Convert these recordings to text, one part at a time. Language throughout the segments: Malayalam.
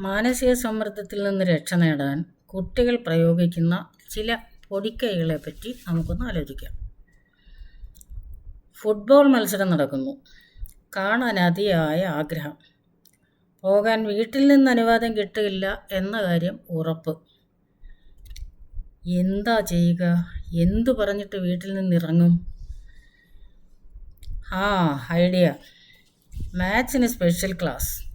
മാനസിക സമ്മർദ്ദത്തിൽ നിന്ന് രക്ഷ നേടാൻ കുട്ടികൾ പ്രയോഗിക്കുന്ന ചില പൊടിക്കൈകളെ പറ്റി നമുക്കൊന്ന് ആലോചിക്കാം. ഫുട്ബോൾ മത്സരം നടക്കുന്നു. കാണാൻ അതിയായ ആഗ്രഹം. പോകാൻ വീട്ടിൽ നിന്ന് അനുവാദം കിട്ടില്ല എന്ന കാര്യം ഉറപ്പ്. എന്താ ചെയ്യുക? എന്തു പറഞ്ഞിട്ട് വീട്ടിൽ നിന്ന് ഇറങ്ങും? ആ ഐഡിയ. മാത്സിന് special class.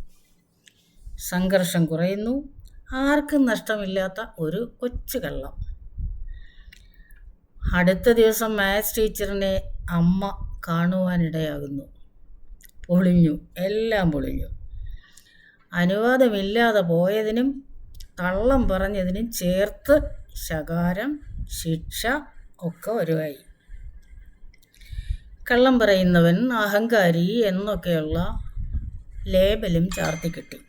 സംഘർഷം കുറയുന്നു. ആർക്കും നഷ്ടമില്ലാത്ത ഒരു കൊച്ചു കള്ളം അടുത്ത ദിവസം മാത്സ് ടീച്ചറിനെ അമ്മ കാണുവാനിടയാകുന്നു. പൊളിഞ്ഞു എല്ലാം പൊളിഞ്ഞു. അനുവാദമില്ലാതെ പോയതിനും കള്ളം പറഞ്ഞതിനും ചേർത്ത് ശകാരം ശിക്ഷ ഒക്കെ വരുവായി. കള്ളം പറയുന്നവൻ അഹങ്കാരി എന്നൊക്കെയുള്ള ലേബലും ചാർത്തി കിട്ടി.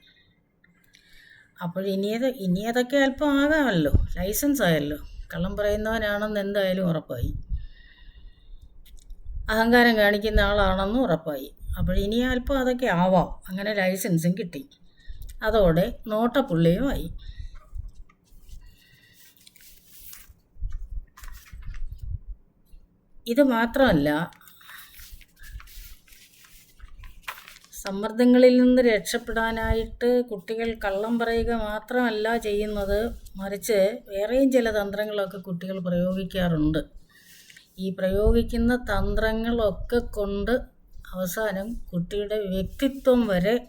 അപ്പോൾ ഇനിയത് ഇനി അതൊക്കെ അല്പം ആകാമല്ലോ. ലൈസൻസ് ആയല്ലോ. കള്ളം പറയുന്നവനാണെന്ന് എന്തായാലും ഉറപ്പായി. അഹങ്കാരം കാണിക്കുന്ന ആളാണെന്നും ഉറപ്പായി. അപ്പോൾ ഇനി അല്പം അതൊക്കെ ആവാം. അങ്ങനെ ലൈസൻസും കിട്ടി. അതോടെ നോട്ടപ്പുള്ളിയുമായി. ഇത് മാത്രമല്ല സമ്മർദ്ദങ്ങളിൽ നിന്ന് രക്ഷപ്പെടാനായിട്ട് കുട്ടികൾ കള്ളം പറയുക മാത്രമല്ല ചെയ്യുന്നത് മറിച്ച് വേറെയും ചില തന്ത്രങ്ങളൊക്കെ കുട്ടികൾ പ്രയോഗിക്കാറുണ്ട്. ഈ പ്രയോഗിക്കുന്ന തന്ത്രങ്ങളൊക്കെ കൊണ്ട് അവസാനം കുട്ടിയുടെ വ്യക്തിത്വം വരെ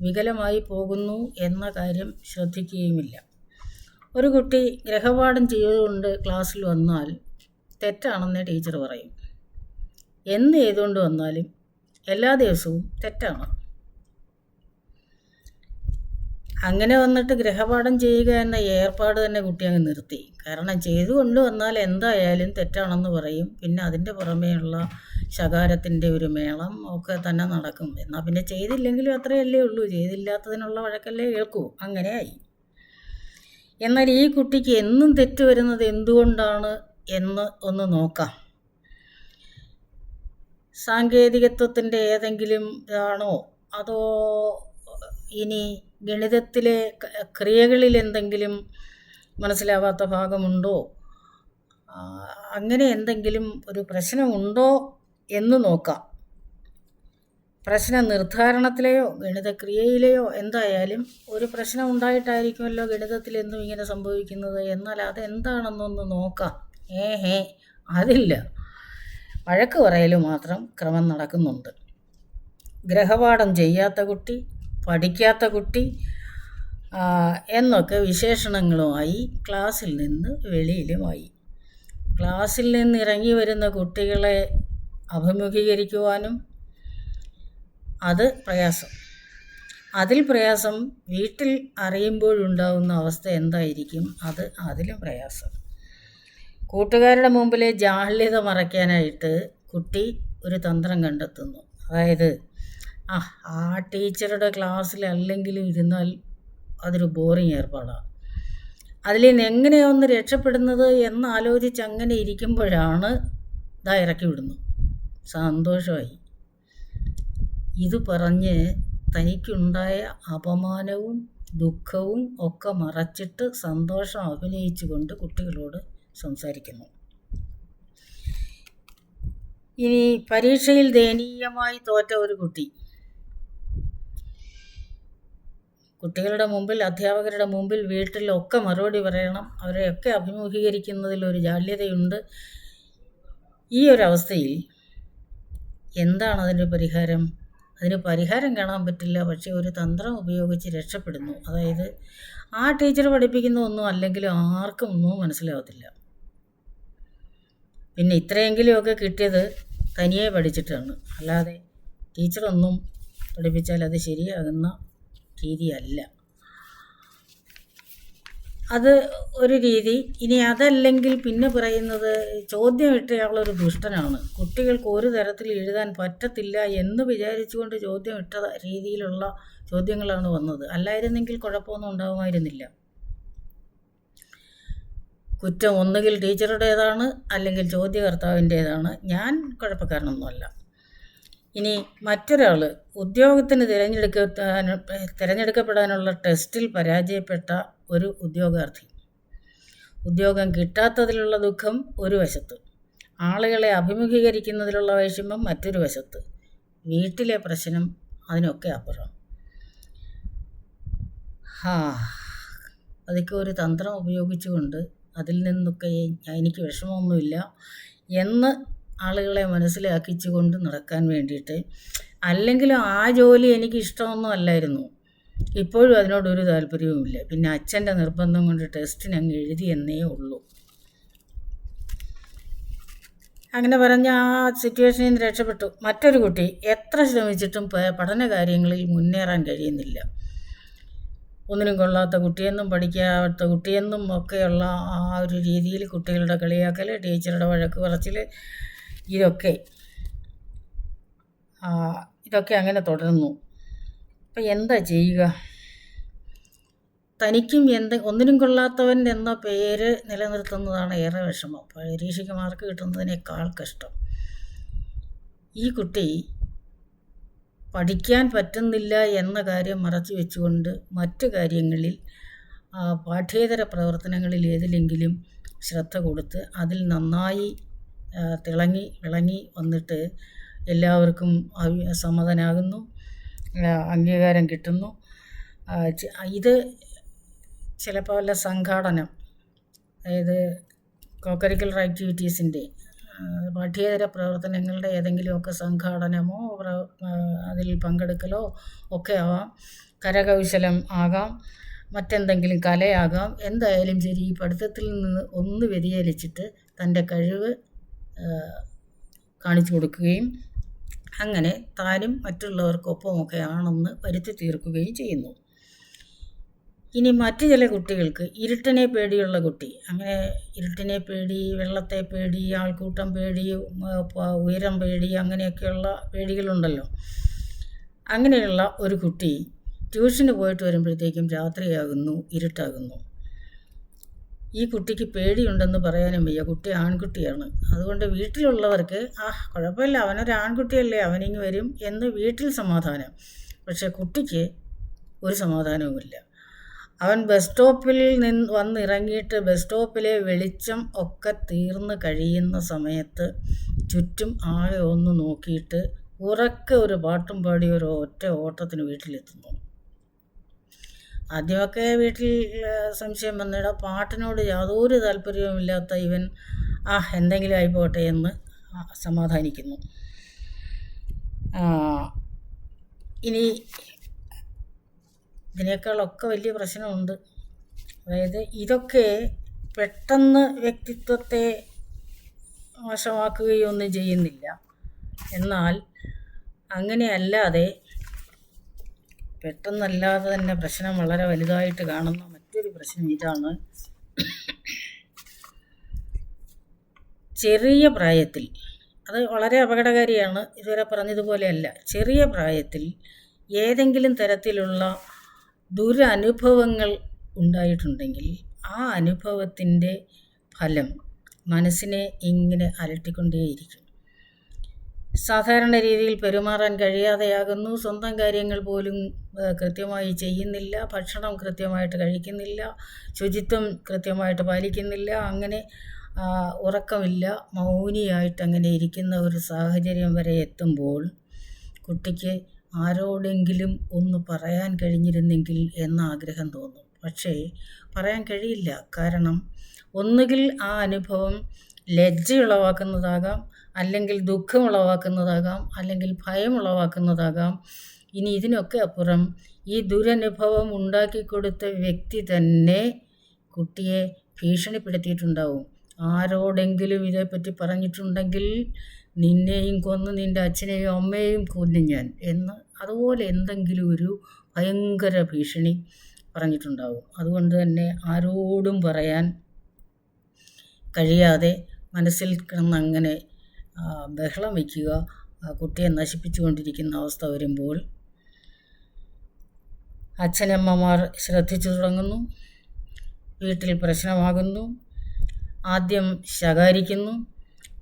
വികലമായി പോകുന്നു എന്ന കാര്യം ശ്രദ്ധിക്കുകയുമില്ല. ഒരു കുട്ടി ഗ്രഹപാഠം ചെയ്തുകൊണ്ട് ക്ലാസ്സിൽ വന്നാൽ തെറ്റാണെന്ന് ടീച്ചർ പറയും. എന്ന് ചെയ്തുകൊണ്ട് വന്നാലും എല്ലാ ദിവസവും തെറ്റാണ്. അങ്ങനെ വന്നിട്ട് ഗ്രഹപാഠം ചെയ്യുക എന്ന ഏർപ്പാട് തന്നെ കുട്ടി അങ്ങ് നിർത്തി. കാരണം ചെയ്തു കൊണ്ട് വന്നാൽ എന്തായാലും തെറ്റാണെന്ന് പറയും. പിന്നെ അതിന്റെ പുറമേയുള്ള ശകാരത്തിന്റെ ഒരു മേളം ഒക്കെ തന്നെ നടക്കും. എന്നാൽ പിന്നെ ചെയ്തില്ലെങ്കിലും അത്രയല്ലേ ഉള്ളൂ. ചെയ്തില്ലാത്തതിനുള്ള വഴക്കല്ലേ കേൾക്കൂ. അങ്ങനെയായി എന്നാൽ ഈ കുട്ടിക്ക് എന്നും തെറ്റ് വരുന്നത് എന്തുകൊണ്ടാണ് എന്ന് ഒന്ന് നോക്കാം. സാങ്കേതികത്വത്തിന്റെ ഏതെങ്കിലും ഇതാണോ അതോ ഇനി ഗണിതത്തിലെ ക്രിയകളിൽ എന്തെങ്കിലും മനസ്സിലാവാത്ത ഭാഗമുണ്ടോ? അങ്ങനെ എന്തെങ്കിലും ഒരു പ്രശ്നമുണ്ടോ എന്ന് നോക്കാം. പ്രശ്ന നിർദ്ധാരണത്തിലെയോ ഗണിതക്രിയയിലെയോ എന്തായാലും ഒരു പ്രശ്നം ഉണ്ടായിട്ടായിരിക്കുമല്ലോ ഗണിതത്തിൽ എന്നും ഇങ്ങനെ സംഭവിക്കുന്നത്. എന്നാൽ അതെന്താണെന്നൊന്ന് നോക്കാം. ഏഹേ അതില്ല. വഴക്ക് പറയൽ മാത്രം ക്രമം നടക്കുന്നുണ്ട്. ഗ്രഹപാഠം ചെയ്യാത്ത കുട്ടി പഠിക്കാത്ത കുട്ടി എന്നൊക്കെ വിശേഷണങ്ങളുമായി ക്ലാസ്സിൽ നിന്ന് വെളിയിലുമായി. ക്ലാസ്സിൽ നിന്ന് ഇറങ്ങി വരുന്ന കുട്ടികളെ അഭിമുഖീകരിക്കുവാനും അത് പ്രയാസം. അതിൽ പ്രയാസം വീട്ടിൽ അറിയുമ്പോഴുണ്ടാകുന്ന അവസ്ഥ എന്തായിരിക്കും? അത് അതിലും പ്രയാസം. കൂട്ടുകാരുടെ മുമ്പിലെ ജാഹ്ലിത മറയ്ക്കാനായിട്ട് കുട്ടി ഒരു തന്ത്രം കണ്ടെത്തുന്നു. അതായത് ആ ആ ടീച്ചറുടെ ക്ലാസ്സിൽ അല്ലെങ്കിലും ഇരുന്നാൽ അതൊരു ബോറിങ് ഏർപ്പാടാണ് അതിൽ നിന്ന് എങ്ങനെയൊന്ന് രക്ഷപ്പെടുന്നത് എന്നാലോചിച്ച് അങ്ങനെ ഇരിക്കുമ്പോഴാണ് ഇതാ ഇറക്കി വിടുന്നു. സന്തോഷമായി. ഇത് പറഞ്ഞ് തനിക്കുണ്ടായ അപമാനവും ദുഃഖവും ഒക്കെ മറച്ചിട്ട് സന്തോഷം അഭിനയിച്ചുകൊണ്ട് കുട്ടികളോട് സംസാരിക്കുന്നു. ഇനി പരീക്ഷയിൽ ദയനീയമായി തോറ്റ ഒരു കുട്ടി. കുട്ടികളുടെ മുമ്പിൽ അധ്യാപകരുടെ മുമ്പിൽ വീട്ടിലൊക്കെ മറുപടി പറയണം. അവരെയൊക്കെ അഭിമുഖീകരിക്കുന്നതിൽ ഒരു ജാള്യതയുണ്ട്. ഈ ഒരു അവസ്ഥയിൽ എന്താണ് അതിന്റെ പരിഹാരം? അതിന് പരിഹാരം കാണാൻ പറ്റില്ല. പക്ഷേ ഒരു തന്ത്രം ഉപയോഗിച്ച് രക്ഷപ്പെടുന്നു. അതായത് ആ ടീച്ചർ പഠിപ്പിക്കുന്ന ഒന്നും അല്ലെങ്കിൽ ആർക്കും ഒന്നും മനസ്സിലാവത്തില്ല. പിന്നെ ഇത്രയെങ്കിലുമൊക്കെ കിട്ടിയത് തനിയെ പഠിച്ചിട്ടാണ്. അല്ലാതെ ടീച്ചറൊന്നും പഠിപ്പിച്ചാൽ അത് ശരിയാകുന്ന രീതിയല്ല. അത് ഒരു രീതി. ഇനി അതല്ലെങ്കിൽ പിന്നെ പറയുന്നത് ചോദ്യം ഇട്ടയാളൊരു ദുഷ്ടനാണ്. കുട്ടികൾക്ക് ഒരു തരത്തിൽ എഴുതാൻ പറ്റത്തില്ല എന്ന് വിചാരിച്ചുകൊണ്ട് ചോദ്യം ഇട്ട രീതിയിലുള്ള ചോദ്യങ്ങളാണ് വന്നത്. അല്ലായിരുന്നെങ്കിൽ കുഴപ്പമൊന്നും ഉണ്ടാകുമായിരുന്നില്ല കുറ്റം ഒന്നുകിൽ ടീച്ചറുടേതാണ് അല്ലെങ്കിൽ ചോദ്യകർത്താവിന്റേതാണ്. ഞാൻ കുഴപ്പക്കാരനൊന്നുമല്ല. ഇനി മറ്റൊരാൾ ഉദ്യോഗത്തിന് തിരഞ്ഞെടുക്ക തിരഞ്ഞെടുക്കപ്പെടാനുള്ള ടെസ്റ്റിൽ പരാജയപ്പെട്ട ഒരു ഉദ്യോഗാർത്ഥി. ഉദ്യോഗം കിട്ടാത്തതിലുള്ള ദുഃഖം ഒരു വശത്ത്. ആളുകളെ അഭിമുഖീകരിക്കുന്നതിലുള്ള വൈഷമ്യം മറ്റൊരു വശത്ത്. വീട്ടിലെ പ്രശ്നം അതിനൊക്കെ അപ്പുറം. ഹാ അതൊക്കെ ഒരു തന്ത്രം ഉപയോഗിച്ചുകൊണ്ട് അതിൽ നിന്നൊക്കെ എനിക്ക് വിഷമമൊന്നുമില്ല എന്ന് ആളുകളെ മനസ്സിലാക്കിച്ചുകൊണ്ട് നടക്കാൻ വേണ്ടിയിട്ട്. അല്ലെങ്കിലും ആ ജോലി എനിക്ക് ഇഷ്ടമൊന്നും അല്ലായിരുന്നു. ഇപ്പോഴും അതിനോടൊരു താല്പര്യവുമില്ല. പിന്നെ അച്ഛന്റെ നിർബന്ധം കൊണ്ട് ടെസ്റ്റിന് അങ്ങ് എഴുതിയെന്നേ ഉള്ളൂ. അങ്ങനെ പറഞ്ഞ ആ സിറ്റുവേഷനിൽ നിന്ന് രക്ഷപ്പെട്ടു. മറ്റൊരു കുട്ടി എത്ര ശ്രമിച്ചിട്ടും പഠന കാര്യങ്ങളിൽ മുന്നേറാൻ കഴിയുന്നില്ല. ഒന്നിനും കൊള്ളാത്ത കുട്ടിയെന്നും പഠിക്കാത്ത കുട്ടിയെന്നും ഒക്കെയുള്ള ആ ഒരു രീതിയിൽ കുട്ടികളുടെ കളിയാക്കൽ ടീച്ചറുടെ വഴക്ക് പറച്ചിൽ ഇതൊക്കെ ഇതൊക്കെ അങ്ങനെ തുടർന്നു. അപ്പം എന്താ ചെയ്യുക? തനിക്കും എന്ത് ഒന്നിനും കൊള്ളാത്തവൻ എന്ന പേര് നിലനിർത്തുന്നതാണ് ഏറെ വിഷമം. പരീക്ഷയ്ക്ക് മാർക്ക് കിട്ടുന്നതിനേക്കാൾ കഷ്ടം. ഈ കുട്ടി പഠിക്കാൻ പറ്റുന്നില്ല എന്ന കാര്യം മറച്ചു വെച്ചുകൊണ്ട് മറ്റു കാര്യങ്ങളിൽ പാഠ്യേതര പ്രവർത്തനങ്ങളിൽ ഏതിലെങ്കിലും ശ്രദ്ധ കൊടുത്ത് അതിൽ നന്നായി തിളങ്ങി വിളങ്ങി വന്നിട്ട് എല്ലാവർക്കും സമ്മതനാകുന്നു അംഗീകാരം കിട്ടുന്നു. ഇത് ചിലപ്പോൾ വല്ല സംഘാടനം അതായത് കോക്കരിക്കുലർ ആക്ടിവിറ്റീസിന്റെ പാഠ്യേതര പ്രവർത്തനങ്ങളുടെ ഏതെങ്കിലുമൊക്കെ സംഘാടനമോ അതിൽ പങ്കെടുക്കലോ ഒക്കെ ആവാം. കരകൗശലം ആകാം മറ്റെന്തെങ്കിലും കലയാകാം. എന്തായാലും ശരി ഈ പഠിത്തത്തിൽ നിന്ന് ഒന്ന് വ്യതിചലിച്ചിട്ട് തന്റെ കഴിവ് കാണിച്ചു കൊടുക്കുകയും അങ്ങനെ താനും മറ്റുള്ളവർക്കൊപ്പമൊക്കെ ആണെന്ന് വരുത്തി തീർക്കുകയും ചെയ്യുന്നു. ഇനി മറ്റു ചില കുട്ടികൾക്ക് ഇരുട്ടിനെ പേടിയുള്ള കുട്ടി അങ്ങനെ ഇരുട്ടിനെ പേടി വെള്ളത്തെ പേടി ആൾക്കൂട്ടം പേടി ഉയരം പേടി അങ്ങനെയൊക്കെയുള്ള പേടികളുണ്ടല്ലോ. അങ്ങനെയുള്ള ഒരു കുട്ടി ട്യൂഷന് പോയിട്ട് വരുമ്പോഴത്തേക്കും രാത്രിയാകുന്നു ഇരുട്ടാകുന്നു. ഈ കുട്ടിക്ക് പേടിയുണ്ടെന്ന് പറയാനും വയ്യ. കുട്ടി ആൺകുട്ടിയാണ്. അതുകൊണ്ട് വീട്ടിലുള്ളവർക്ക് ആ കുഴപ്പമില്ല. അവനൊരു ആൺകുട്ടിയല്ലേ അവനിങ്ങ് വരും എന്ന് വീട്ടിൽ സമാധാനം. പക്ഷേ കുട്ടിക്ക് ഒരു സമാധാനവുമില്ല. അവൻ ബസ് സ്റ്റോപ്പിൽ നിന്ന് വന്നിറങ്ങിയിട്ട് ബസ് സ്റ്റോപ്പിലെ വെളിച്ചം ഒക്കെ തീർന്നു കഴിയുന്ന സമയത്ത് ചുറ്റും ആകെ ഒന്ന് നോക്കിയിട്ട് ഉറക്കെ ഒരു പാട്ടും പാടി ഒരു ഒറ്റ ഓട്ടത്തിന് വീട്ടിലെത്തുന്നു. ആദ്യമൊക്കെ വീട്ടിൽ സംശയം വന്നിട പാട്ടിനോട് യാതൊരു താല്പര്യവുമില്ലാത്ത ഇവൻ ആ എന്തെങ്കിലും ആയിപ്പോട്ടെ എന്ന് സമാധാനിക്കുന്നു. ഇനി ഇതിനേക്കാളൊക്കെ വലിയ പ്രശ്നമുണ്ട്. അതായത് ഇതൊക്കെ പെട്ടെന്ന് വ്യക്തിത്വത്തെ മോശമാക്കുകയൊന്നും ചെയ്യുന്നില്ല. എന്നാൽ അങ്ങനെയല്ലാതെ പെട്ടെന്നല്ലാതെ തന്നെ പ്രശ്നം വളരെ വലുതായിട്ട് കാണുന്ന മറ്റൊരു പ്രശ്നം ഇതാണ്. ചെറിയ പ്രായത്തിൽ അത് വളരെ അപകടകാരിയാണ് ഇതുവരെ പറഞ്ഞതുപോലെയല്ല. ചെറിയ പ്രായത്തിൽ ഏതെങ്കിലും തരത്തിലുള്ള ദുരനുഭവങ്ങൾ ഉണ്ടായിട്ടുണ്ടെങ്കിൽ ആ അനുഭവത്തിന്റെ ഫലം മനസ്സിനെ ഇങ്ങനെ അലട്ടിക്കൊണ്ടേയിരിക്കും. സാധാരണ രീതിയിൽ പെരുമാറാൻ കഴിയാതെയാകുന്നു. സ്വന്തം കാര്യങ്ങൾ പോലും കൃത്യമായി ചെയ്യുന്നില്ല. ഭക്ഷണം കൃത്യമായിട്ട് കഴിക്കുന്നില്ല. ശുചിത്വം കൃത്യമായിട്ട് പാലിക്കുന്നില്ല. അങ്ങനെ ഉറക്കമില്ല. മൗനിയായിട്ട് അങ്ങനെ ഇരിക്കുന്ന ഒരു സാഹചര്യം വരെ എത്തുമ്പോൾ കുട്ടിക്ക് ആരോടെങ്കിലും ഒന്ന് പറയാൻ കഴിഞ്ഞിരുന്നെങ്കിൽ എന്ന ആഗ്രഹം തോന്നും. പക്ഷേ പറയാൻ കഴിയില്ല. കാരണം ഒന്നുകിൽ ആ അനുഭവം ലജ്ജ ഉളവാക്കുന്നതാകാം അല്ലെങ്കിൽ ദുഃഖം ഉളവാക്കുന്നതാകാം അല്ലെങ്കിൽ ഭയം ഉളവാക്കുന്നതാകാം. ഇനി ഇതിനൊക്കെ അപ്പുറം ഈ ദുരനുഭവം ഉണ്ടാക്കി കൊടുത്ത വ്യക്തി തന്നെ കുട്ടിയെ ഭീഷണിപ്പെടുത്തിയിട്ടുണ്ടാവും. ആരോടെങ്കിലും ഇതേപ്പറ്റി പറഞ്ഞിട്ടുണ്ടെങ്കിൽ നിന്നെയും കൊന്ന് നിന്റെ അച്ഛനെയും അമ്മയെയും കൊന്നു ഞാൻ എന്ന് അതുപോലെ എന്തെങ്കിലും ഒരു ഭയങ്കര ഭീഷണി പറഞ്ഞിട്ടുണ്ടാവും. അതുകൊണ്ട് തന്നെ ആരോടും പറയാൻ കഴിയാതെ മനസ്സിൽ കിടന്നങ്ങനെ ബഹളം വയ്ക്കുക കുട്ടിയെ നശിപ്പിച്ചുകൊണ്ടിരിക്കുന്ന അവസ്ഥ വരുമ്പോൾ അച്ഛനമ്മമാർ ശ്രദ്ധിച്ചു തുടങ്ങുന്നു വീട്ടിൽ പ്രശ്നമാകുന്നു ആദ്യം ശകാരിക്കുന്നു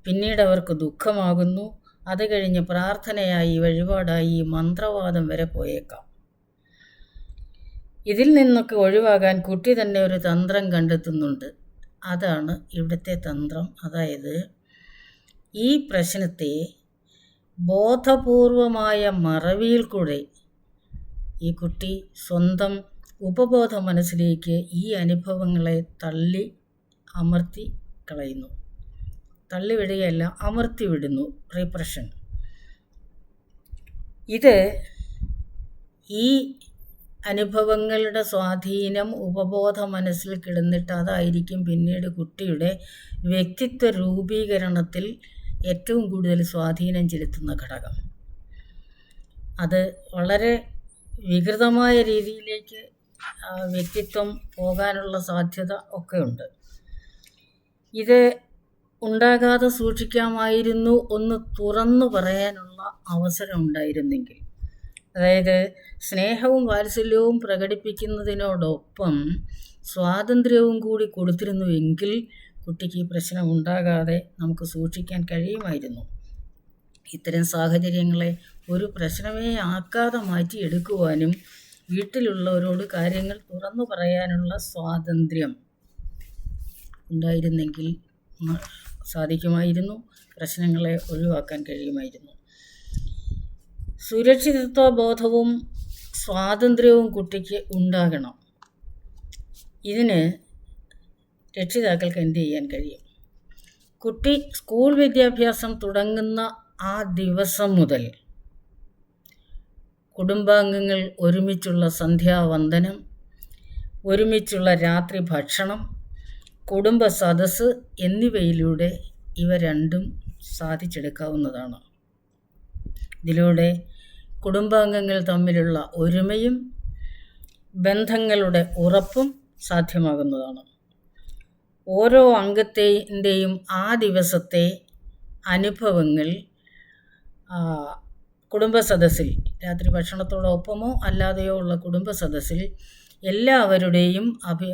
പിന്നീട് അവർക്ക് ദുഃഖമാകുന്നു. അത് കഴിഞ്ഞ് പ്രാർത്ഥനയായി വഴിപാടായി മന്ത്രവാദം വരെ പോയേക്കാം. ഇതിൽ നിന്നൊക്കെ ഒഴിവാകാൻ കുട്ടി തന്നെ ഒരു തന്ത്രം കണ്ടെത്തുന്നുണ്ട്. അതാണ് ഇവിടുത്തെ തന്ത്രം. അതായത് ഈ പ്രശ്നത്തെ ബോധപൂർവമായ മറവിയിൽ കൂടെ ഈ കുട്ടി സ്വന്തം ഉപബോധ മനസ്സിലേക്ക് ഈ അനുഭവങ്ങളെ തള്ളി അമർത്തി കളയുന്നു. തള്ളിവിടുകയല്ല അമർത്തി വിടുന്നു റീപ്രഷൻ ഇത് ഈ അനുഭവങ്ങളുടെ സ്വാധീനം ഉപബോധ മനസ്സിൽ കിടന്നിട്ട് അതായിരിക്കും പിന്നീട് കുട്ടിയുടെ വ്യക്തിത്വ രൂപീകരണത്തിൽ ഏറ്റവും കൂടുതൽ സ്വാധീനം ചെലുത്തുന്ന ഘടകം. അത് വളരെ വികൃതമായ രീതിയിലേക്ക് വ്യക്തിത്വം പോകാനുള്ള സാധ്യത ഒക്കെ ഉണ്ട് ഇത് ഉണ്ടാകാതെ സൂക്ഷിക്കാമായിരുന്നു ഒന്ന് തുറന്നു പറയാനുള്ള അവസരം ഉണ്ടായിരുന്നെങ്കിൽ അതായത് സ്നേഹവും വാത്സല്യവും പ്രകടിപ്പിക്കുന്നതിനോടൊപ്പം സ്വാതന്ത്ര്യവും കൂടി കൊടുത്തിരുന്നുവെങ്കിൽ കുട്ടിക്ക് പ്രശ്നം ഉണ്ടാകാതെ നമുക്ക് സൂക്ഷിക്കാൻ കഴിയുമായിരുന്നു. ഇത്തരം സാഹചര്യങ്ങളെ ഒരു പ്രശ്നമേ ആക്കാതെ മാറ്റിയെടുക്കുവാനും വീട്ടിലുള്ളവരോട് കാര്യങ്ങൾ തുറന്നു പറയാനുള്ള സ്വാതന്ത്ര്യം ഉണ്ടായിരുന്നെങ്കിൽ സാധിക്കുമായിരുന്നു പ്രശ്നങ്ങളെ ഒഴിവാക്കാൻ കഴിയുമായിരുന്നു. സുരക്ഷിതത്വ ബോധവും സ്വാതന്ത്ര്യവും കുട്ടിക്ക് ഉണ്ടാകണം. ഇതിന് രക്ഷിതാക്കൾക്ക് എന്ത് ചെയ്യാൻ കഴിയും? കുട്ടി സ്കൂൾ വിദ്യാഭ്യാസം തുടങ്ങുന്ന ആ ദിവസം മുതൽ കുടുംബാംഗങ്ങൾ ഒരുമിച്ചുള്ള സന്ധ്യാവന്ദനം ഒരുമിച്ചുള്ള രാത്രി ഭക്ഷണം കുടുംബ സദസ്സ് എന്നിവയിലൂടെ ഇവ രണ്ടും സാധിച്ചെടുക്കാവുന്നതാണ്. ഇതിലൂടെ കുടുംബാംഗങ്ങൾ തമ്മിലുള്ള ഒരുമയും ബന്ധങ്ങളുടെ ഉറപ്പും സാധ്യമാകുന്നതാണ്. ഓരോ അംഗത്തെയും ആ ദിവസത്തെ അനുഭവങ്ങൾ കുടുംബ സദസ്സിൽ രാത്രി ഭക്ഷണത്തോടൊപ്പമോ അല്ലാതെയോ ഉള്ള കുടുംബ സദസ്സിൽ എല്ലാവരുടെയും അഭി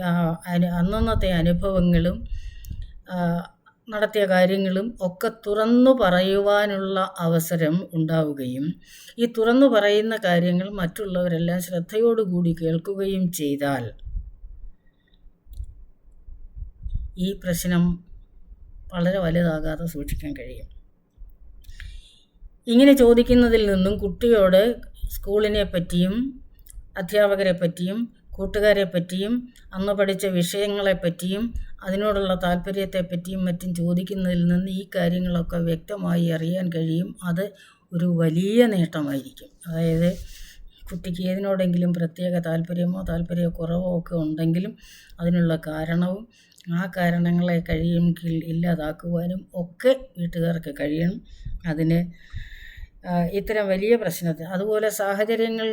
അന്നന്നത്തെ അനുഭവങ്ങളും നടത്തിയ കാര്യങ്ങളും ഒക്കെ തുറന്നു പറയുവാനുള്ള അവസരം ഉണ്ടാവുകയും ഈ തുറന്നു പറയുന്ന കാര്യങ്ങൾ മറ്റുള്ളവരെല്ലാം ശ്രദ്ധയോടുകൂടി കേൾക്കുകയും ചെയ്താൽ ഈ പ്രശ്നം വളരെ വലുതാകാതെ സൂക്ഷിക്കാൻ കഴിയും. ഇങ്ങനെ ചോദിക്കുന്നതിൽ നിന്നും കുട്ടിയോട് സ്കൂളിനെ പറ്റിയും അധ്യാപകരെ പറ്റിയും കൂട്ടുകാരെ പറ്റിയും അന്ന് പഠിച്ച വിഷയങ്ങളെപ്പറ്റിയും അതിനോടുള്ള താല്പര്യത്തെപ്പറ്റിയും മറ്റും ചോദിക്കുന്നതിൽ നിന്ന് ഈ കാര്യങ്ങളൊക്കെ വ്യക്തമായി അറിയാൻ കഴിയും. അത് ഒരു വലിയ നേട്ടമായിരിക്കും. അതായത് കുട്ടിക്ക് ഏതിനോടെങ്കിലും പ്രത്യേക താല്പര്യമോ താല്പര്യക്കുറവോ ഒക്കെ ഉണ്ടെങ്കിലും അതിനുള്ള കാരണവും ആ കാരണങ്ങളെ കഴിയുമെങ്കിൽ ഇല്ലാതാക്കുവാനും ഒക്കെ വീട്ടുകാർക്ക് കഴിയണം. അതിന് ഇത്തരം വലിയ പ്രശ്നത്തിൽ അതുപോലെ സാഹചര്യങ്ങൾ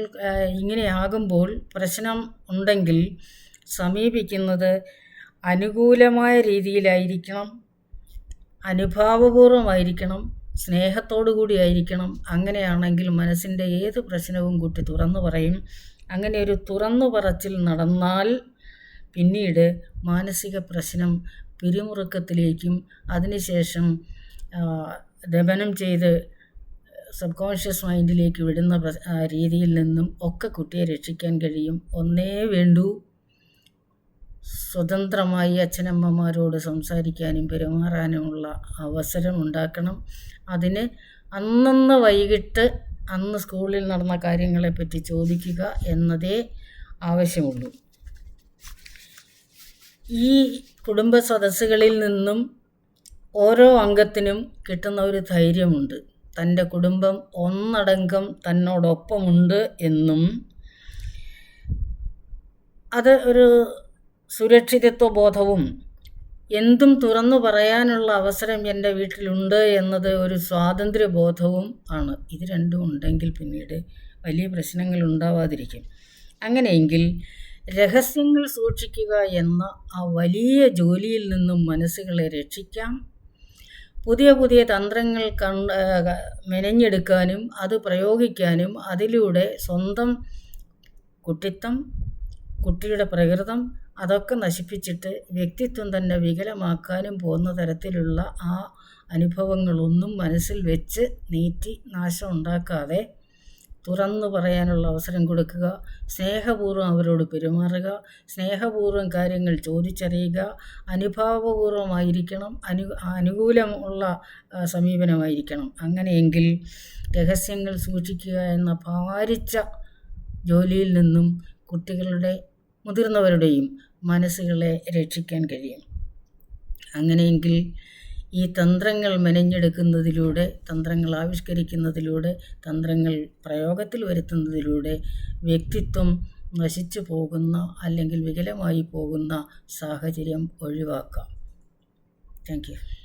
ഇങ്ങനെയാകുമ്പോൾ പ്രശ്നം ഉണ്ടെങ്കിൽ സമീപിക്കുന്നത് അനുകൂലമായ രീതിയിലായിരിക്കണം അനുഭാവപൂർവമായിരിക്കണം സ്നേഹത്തോടു കൂടിയായിരിക്കണം അങ്ങനെയാണെങ്കിൽ മനസ്സിന്റെ ഏത് പ്രശ്നവും കൂട്ടി തുറന്നു പറയും. അങ്ങനെ ഒരു തുറന്നു പറച്ചിൽ നടന്നാൽ പിന്നീട് മാനസിക പ്രശ്നം പിരിമുറുക്കത്തിലേക്കും അതിനുശേഷം ദമനം ചെയ്ത് സബ് കോൺഷ്യസ് മൈൻഡിലേക്ക് വിടുന്ന രീതിയിൽ നിന്നും ഒക്കെ കുട്ടിയെ രക്ഷിക്കാൻ കഴിയും. ഒന്നേ വേണ്ടൂ. സ്വതന്ത്രമായി അച്ഛനമ്മമാരോട് സംസാരിക്കാനും പെരുമാറാനുമുള്ള അവസരം ഉണ്ടാക്കണം. അതിന് അന്നന്ന് വൈകിട്ട് അന്ന് സ്കൂളിൽ നടന്ന കാര്യങ്ങളെപ്പറ്റി ചോദിക്കുക എന്നതേ ആവശ്യമുള്ളൂ. ഈ കുടുംബ സദസ്സുകളിൽ നിന്നും ഓരോ അംഗത്തിനും കിട്ടുന്ന ഒരു ധൈര്യമുണ്ട്. തന്റെ കുടുംബം ഒന്നടങ്കം തന്നോടൊപ്പമുണ്ട് എന്നും അത് ഒരു സുരക്ഷിതത്വ ബോധവും എന്തും തുറന്നു പറയാനുള്ള അവസരം എന്റെ വീട്ടിലുണ്ട് എന്നത് ഒരു സ്വാതന്ത്ര്യ ബോധവും ആണ്. ഇത് രണ്ടും ഉണ്ടെങ്കിൽ പിന്നീട് വലിയ പ്രശ്നങ്ങൾ ഉണ്ടാവാതിരിക്കും. അങ്ങനെയെങ്കിൽ രഹസ്യങ്ങൾ സൂക്ഷിക്കുക എന്ന ആ വലിയ ജോലിയിൽ നിന്നും മനസ്സുകളെ രക്ഷിക്കാം. പുതിയ പുതിയ തന്ത്രങ്ങൾ കണ്ട് മെനഞ്ഞെടുക്കാനും അത് പ്രയോഗിക്കാനും അതിലൂടെ സ്വന്തം കുട്ടിത്തം കുട്ടിയുടെ പ്രകൃതം അതൊക്കെ നശിപ്പിച്ചിട്ട് വ്യക്തിത്വം തന്നെ വികലമാക്കാനും പോകുന്ന തരത്തിലുള്ള ആ അനുഭവങ്ങളൊന്നും മനസ്സിൽ വെച്ച് നീറ്റി നാശം ഉണ്ടാക്കാതെ തുറന്നു പറയാനുള്ള അവസരം കൊടുക്കുക. സ്നേഹപൂർവം അവരോട് പെരുമാറുക. സ്നേഹപൂർവം കാര്യങ്ങൾ ചോദിച്ചറിയുക. അനുഭാവപൂർവമായിരിക്കണം അനു അനുകൂലമുള്ള സമീപനമായിരിക്കണം. അങ്ങനെയെങ്കിൽ രഹസ്യങ്ങൾ സൂക്ഷിക്കുക എന്ന ഭാരിച്ച ജോലിയിൽ നിന്നും കുട്ടികളുടെ മുതിർന്നവരുടെയും മനസ്സുകളെ രക്ഷിക്കാൻ കഴിയും. അങ്ങനെയെങ്കിൽ ഈ തന്ത്രങ്ങൾ മെനഞ്ഞെടുക്കുന്നതിലൂടെ തന്ത്രങ്ങൾ ആവിഷ്കരിക്കുന്നതിലൂടെ തന്ത്രങ്ങൾ പ്രയോഗത്തിൽ വരുത്തുന്നതിലൂടെ വ്യക്തിത്വം നശിച്ചു പോകുന്ന അല്ലെങ്കിൽ വികലമായി പോകുന്ന സാഹചര്യം ഒഴിവാക്കാം. Thank you.